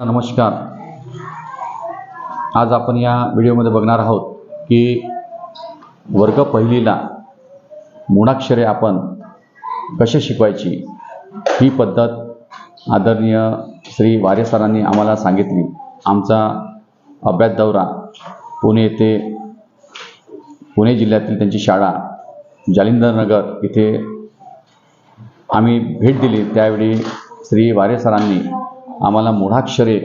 नमस्कार. आज आपण या व्हिडिओमध्ये बघणार आहोत की वर्ग पहिलीला मुणाक्षरे आपण कसे शिकवायची ही पद्धत आदरणीय श्री वारे सरांनी आम्हाला सांगितली. आमचा अभ्यास दौरा पुणे येथे पुणे जिल्ह्यातील त्यांची शाळा जालिंदरनगर इथे आम्ही भेट दिली. त्यावेळी श्री वारे सरांनी आम्हाला मुढाक्षरे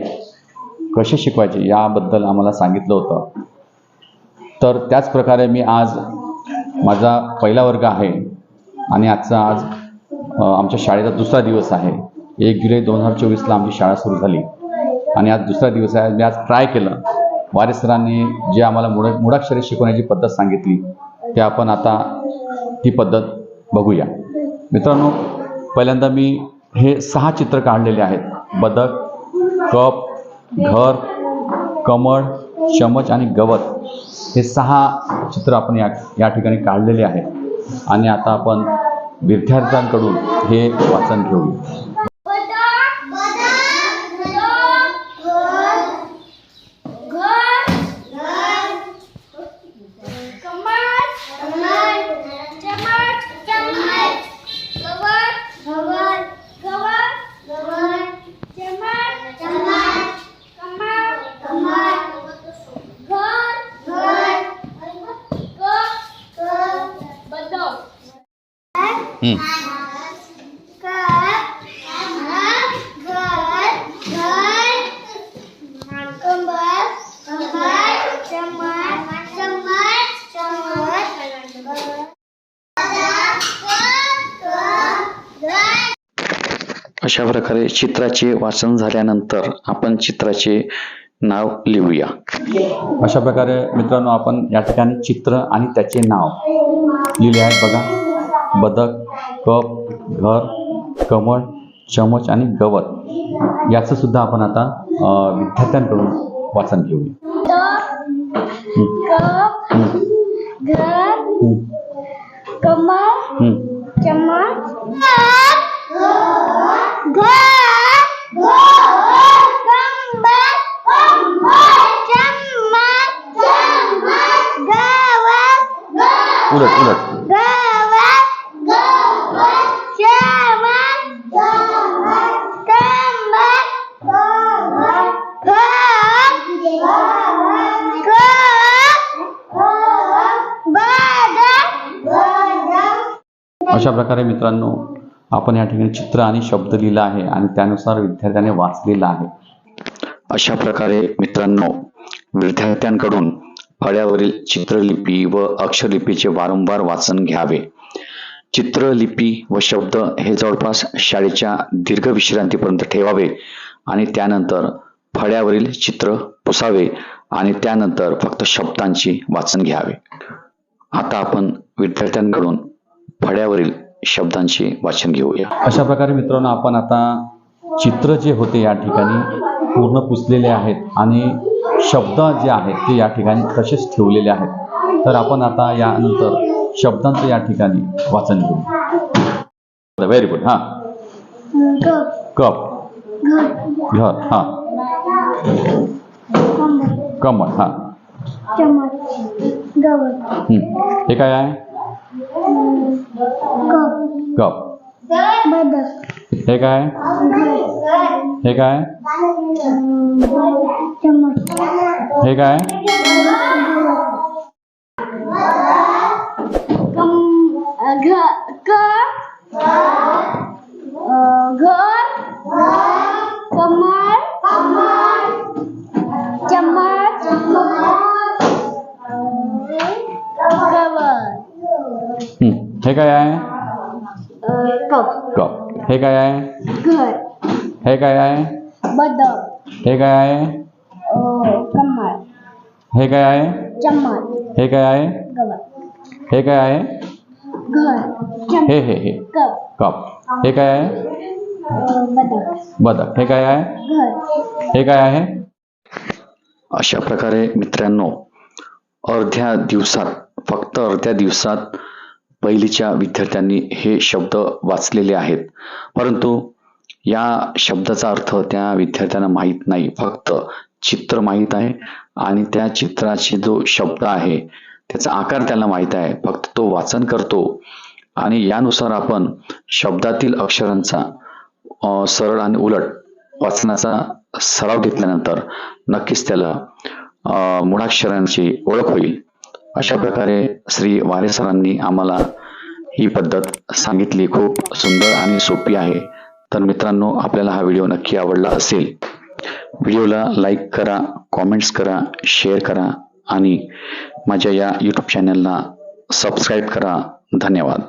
कसे शिकवायचे याबद्दल आम्हाला सांगितलं होतं. तर त्याच प्रकारे मी आज माझा पहिला वर्ग आहे आणि आजचा आज आमच्या शाळेचा दुसरा दिवस आहे. एक जुलै दोन हजार चोवीसला आमची शाळा सुरू झाली. आणि आज दुसरा दिवस आहे. मी आज ट्राय केलं. वारे सरांनी जे आम्हाला मुळ मुडाक्षरे शिकवण्याची पद्धत सांगितली ते आपण आता ती पद्धत बघूया. मित्रांनो पहिल्यांदा मी हे सहा चित्र काढलेले आहेत. बदक कप घर कमळ चमच आणि गवत हे सहा चित्र आपण या या ठिकाणी काढलेले आहेत. आणि आता आपण विद्यार्थ्यांकडून हे वाचन घेऊया बदक बदक घर घर घर कमळ कमळ चमच चमच गवत गवत गवत गवत चमच चमच कमळ कमळ घर घर कप कप बदक हं. अशा प्रकारे चित्राचे वाचन झाल्यानंतर आपण चित्राचे नाव लिहूया. अशा प्रकारे मित्रांनो आपण या ठिकाणी चित्र आणि त्याचे नाव लिहिले आहेत बघा. बदक कप घर कमळ चमच आणि गवत याचं सुद्धा आपण आता विद्यार्थ्यांकडून वाचन घेऊया. उलट उलट. अशा प्रकारे मित्रांनो आपण या ठिकाणी चित्र आणि शब्द लिहिला आहे आणि त्यानुसार विद्यार्थ्याने वाचलेला आहे. अशा प्रकारे मित्रांनो विद्यार्थ्यांकडून फळ्यावरील चित्रलिपी व अक्षरलिपीचे वारंवार वाचन घ्यावे. चित्रलिपी व शब्द हे जवळपास शाळेच्या दीर्घ विश्रांतीपर्यंत ठेवावे आणि त्यानंतर फळ्यावरील चित्र पुसावे आणि त्यानंतर फक्त शब्दांची वाचन घ्यावे. आता आपण विद्यार्थ्यांकडून फळ्यावरील शब्दांचे वाचन घेऊया. अशा प्रकारे मित्रांनो आपण आता चित्र जे होते या ठिकाणी पूर्ण पुसलेले आहेत आणि शब्द जे आहेत ते या ठिकाणी तसेच ठेवलेले आहेत. तर आपण आता यानंतर शब्दांचं या ठिकाणी वाचन घेऊ. व्हेरी गुड हां. कप. घर. हां. कमळ हां. हं. हे काय आहे? कप हे काय? हे काय? हे काय? हं. हे काय आहे कप कप हे काय आहे घर हे काय आहे बदक हे काय आहे कमळ हे काय आहे चमच हे काय आहे गवत हे काय आहे घर हे हे हे कप कप हे काय आहे बदक बदक हे काय आहे हे काय आहे अशा प्रकारे मित्रांनो अर्ध्या दिवसात फक्त अर्ध्या दिवसात पहिलीच्या विद्यार्थ्यांनी हे शब्द वाचलेले आहेत. परंतु या शब्दाचा अर्थ त्या विद्यार्थ्यांना माहीत नाही. फक्त चित्र माहीत आहे आणि त्या चित्राचे जो शब्द आहे त्याचा आकार त्याला माहीत आहे. फक्त तो वाचन करतो आणि यानुसार आपण शब्दातील अक्षरांचा सरळ आणि उलट वाचनाचा सराव घेतल्यानंतर नक्कीच त्याला मुळाक्षरांची ओळख होईल. अशा प्रकारे श्री वारे सरांनी आम्हाला ही पद्धत सांगितली. खूप सुंदर आणि सोपी आहे. तर मित्रांनो आपल्याला हा व्हिडिओ नक्की आवडला असेल. व्हिडिओला लाईक करा कॉमेंट्स करा शेअर करा आणि माझ्या या यूट्यूब चॅनलला सबस्क्राईब करा. धन्यवाद.